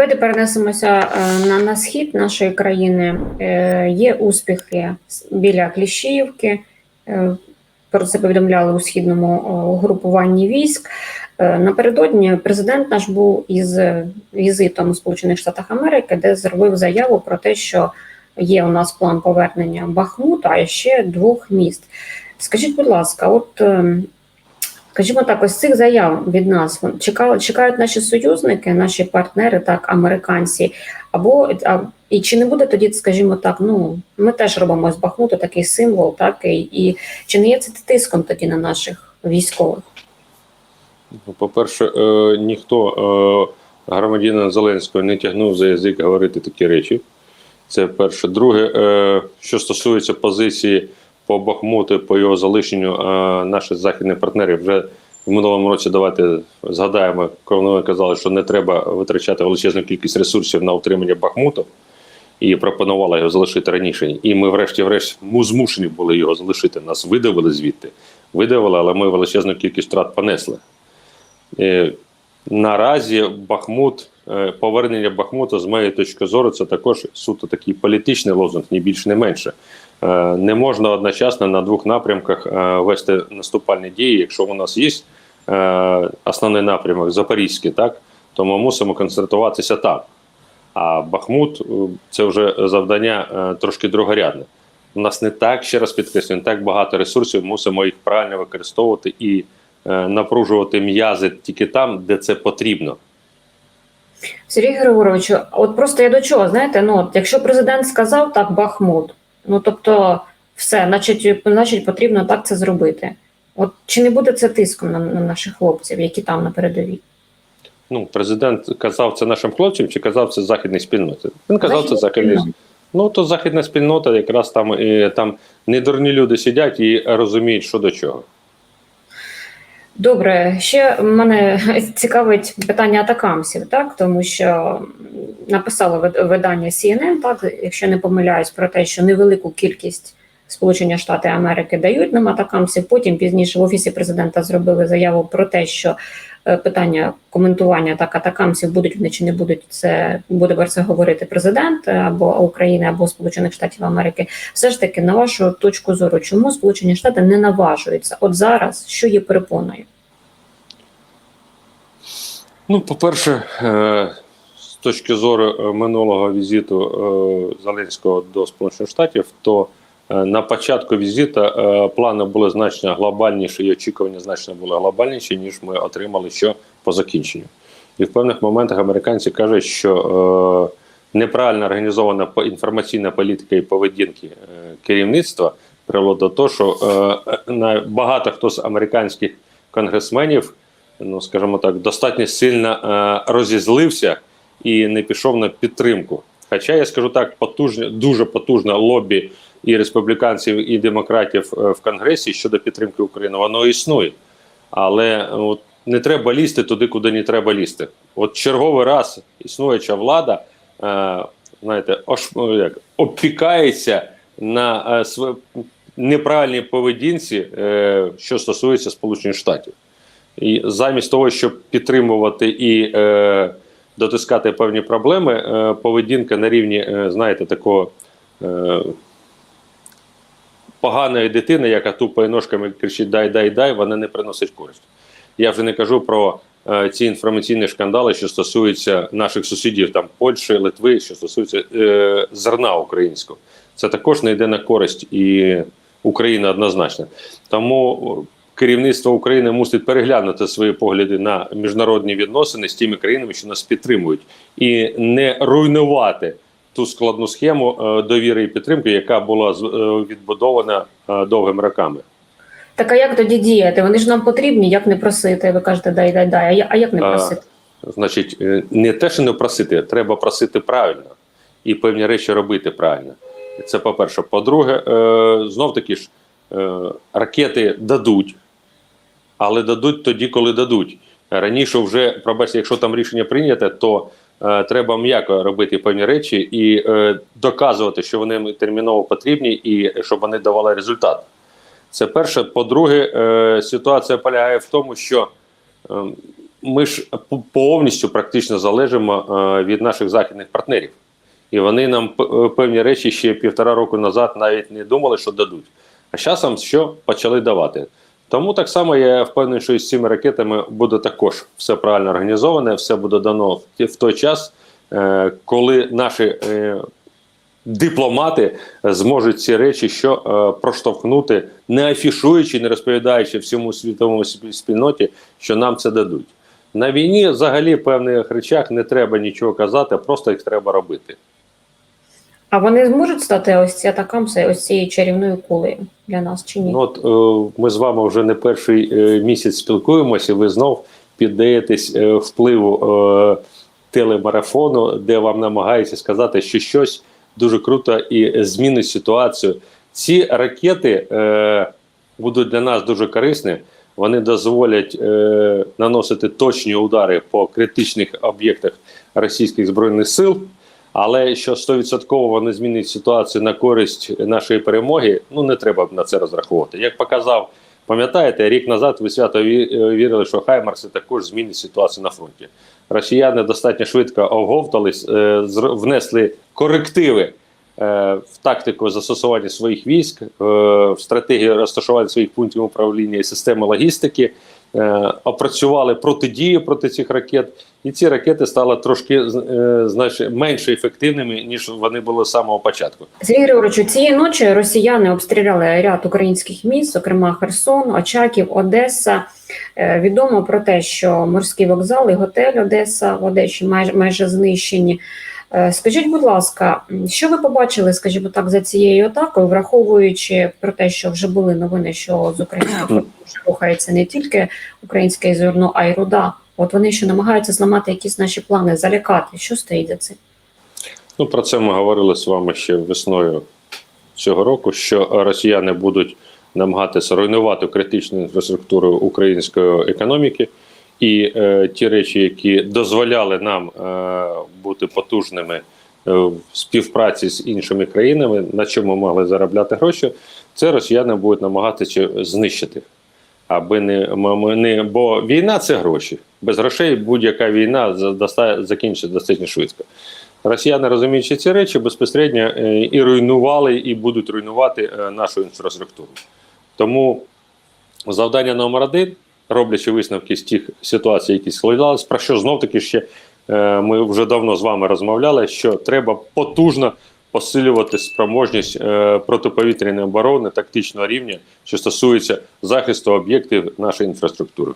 Давайте перенесемося е, на, на схід нашої країни. Е, Є успіхи біля Кліщіївки. Е, Про це повідомляли у східному угрупуванні військ. Напередодні президент наш був із візитом у Сполучених Штатах Америки, де зробив заяву про те, що є у нас план повернення Бахмута, а ще двох міст. Скажіть, будь ласка, от ем, Скажімо так, ось цих заяв від нас чекали, чекають наші союзники, наші партнери, так, американці. Або а, і чи не буде тоді, скажімо так, ну ми теж робимо з Бахмуту такий символ, так і, і чи не є це тиском тоді на наших військових? Ну, По-перше, е, ніхто е, громадянина Зеленського не тягнув за язик говорити такі речі. Це перше. Друге, е, що стосується позиції по Бахмуту, по його залишенню, наші західні партнери вже в минулому році давайте згадаємо, коли вони казали, що не треба витрачати величезну кількість ресурсів на утримання Бахмуту. І пропонувала його залишити раніше. І ми, врешті-врешт, му змушені були його залишити. Нас видавили звідти. Видавили, але ми величезну кількість втрат понесли. Е, Наразі Бахмут, е, повернення Бахмута, з моєї точки зору, це також суто такий політичний лозунг, ні більше, ні менше. Е, Не можна одночасно на двох напрямках е, вести наступальні дії. Якщо у нас є е, основний напрямок Запорізький, так то ми мусимо концентруватися там. А Бахмут це вже завдання трошки другорядне. У нас не так, ще раз підкреслюю, не так багато ресурсів, мусимо їх правильно використовувати і напружувати м'язи тільки там, де це потрібно. Сергій Григоровичу, от просто я до чого, знаєте, ну от якщо президент сказав так, Бахмут, ну тобто все, значить, значить потрібно так це зробити. От чи не буде це тиском на, на наших хлопців, які там на передовій? Ну, президент казав це нашим хлопцям чи казав це західній спільноті? Він казав це Західній західній. спільноті. Ну то західна спільнота, якраз там і там недурні люди сидять і розуміють, що до чого. Добре, ще мене цікавить питання атакамсів, так тому що написало вид- видання CNN, так якщо не помиляюсь, про те, що невелику кількість Сполучені Штати Америки дають нам атакамсів. Потім пізніше в офісі президента зробили заяву про те, що питання коментування так атакамсів будуть вони чи не будуть. Це буде про це говорити президент е, або України, або Сполучених Штатів Америки. Все ж таки, на вашу точку зору, чому Сполучені Штати не наважуються? От зараз що є перепоною? Ну, по-перше, е, з точки зору е, минулого візиту е, Зеленського до Сполучених Штатів, то е, на початку візиту е, плани були значно глобальніші, і очікування значно були глобальніші, ніж ми отримали що по закінченню. І в певних моментах американці кажуть, що е, неправильно організована інформаційна політика і поведінки е, керівництва привело до того, що е, е, багато хто з американських конгресменів ну скажімо так, достатньо сильно е, розізлився і не пішов на підтримку. Хоча я скажу так, потужне, дуже потужне лобі і республіканців, і демократів е, в Конгресі щодо підтримки України, воно існує. Але е, от, не треба лізти туди, куди не треба лізти. От черговий раз існуюча влада, е, знаєте, ош, ну, як, опікається на е, неправильній поведінці, е, що стосується Сполучених Штатів. І замість того, щоб підтримувати і е, дотискати певні проблеми, е, поведінка на рівні, е, знаєте, такого е, поганої дитини, яка тупає ножками кричить дай, дай, дай, вона не приносить користь. Я вже не кажу про е, ці інформаційні шкандали, що стосуються наших сусідів, там Польщі, Литви, що стосуються е, зерна українського. Це також не йде на користь і Україна однозначно. Тому керівництво України мусить переглянути свої погляди на міжнародні відносини з тими країнами, що нас підтримують, і не руйнувати ту складну схему е, довіри і підтримки, яка була е, відбудована е, довгими роками. Так а як тоді діяти? Вони ж нам потрібні, як не просити? Ви кажете, дай, дай, дай. А як не А, просити? Значить, е, не те, що не просити, треба просити правильно і певні речі робити правильно. Це по-перше. По-друге, знов таки ж ракети дадуть, але дадуть тоді, коли дадуть. Раніше вже, пробачте, якщо там рішення прийняте, то треба м'яко робити певні речі і е, доказувати, що вони терміново потрібні, і щоб вони давали результат. Це перше. По-друге, е, ситуація полягає в тому, що. ми ж повністю практично залежимо е, від наших західних партнерів. І вони нам е, певні речі ще півтора року назад навіть не думали, що дадуть. А часом що почали давати. Тому так само я впевнений, що із цими ракетами буде також все правильно організоване, все буде дано в той час, е, коли наші е, дипломати зможуть ці речі що е, проштовхнути, не афішуючи, не розповідаючи всьому світовому спіль- спільноті, що нам це дадуть. На війні взагалі в певних речах не треба нічого казати, просто їх треба робити. А вони зможуть стати ось ці атакамси, ось цією чарівною кулею для нас чи ні? Ну, от е, ми з вами вже не перший е, місяць спілкуємося, ви знов піддаєтесь е, впливу е, телемарафону, де вам намагаються сказати, що щось дуже круто і змінить ситуацію. Ці ракети е, будуть для нас дуже корисні. Вони дозволять е, наносити точні удари по критичних об'єктах російських збройних сил. Але що 100% вони змінять ситуацію на користь нашої перемоги, ну не треба на це розраховувати. Як показав, пам'ятаєте, рік назад ви свято е, вірили, що Хаймарси також змінять ситуацію на фронті. Росіяни достатньо швидко оговтались, е, внесли корективи е, в тактику застосування своїх військ, в стратегію розташування своїх пунктів управління і системи логістики, опрацювали протидію проти цих ракет, і ці ракети стали трошки е, менш ефективними, ніж вони були з самого початку. Сергій Григоровичу, цієї ночі росіяни обстріляли ряд українських міст, зокрема Херсон, Очаків, Одеса. Е, Відомо про те, що морський вокзал і готель Одеса в Одесі майже майже знищені. Е, Скажіть, будь ласка, що ви побачили, скажімо так, за цією атакою, враховуючи про те, що вже були новини, що з українського рухається не тільки українське зерно, а й руда. От вони ще намагаються зламати якісь наші плани, залякати. Що стоїть за цим? Ну, про це ми говорили з вами ще весною цього року, що росіяни будуть намагатися руйнувати критичну інфраструктуру української економіки. І е, ті речі, які дозволяли нам е, бути потужними е, в співпраці з іншими країнами, на чому могли заробляти гроші, це росіяни будуть намагатися знищити. Аби не, не бо війна це гроші. Без грошей будь-яка війна закінчиться достатньо швидко. Росіяни, розуміючи ці речі, безпосередньо е, і руйнували, і будуть руйнувати е, нашу інфраструктуру. Тому завдання номер один, роблячи висновки з тих ситуацій, які складалися, про що знов таки ще е, ми вже давно з вами розмовляли, що треба потужно посилювати спроможність е, протиповітряної оборони тактичного рівня, що стосується захисту об'єктів нашої інфраструктури.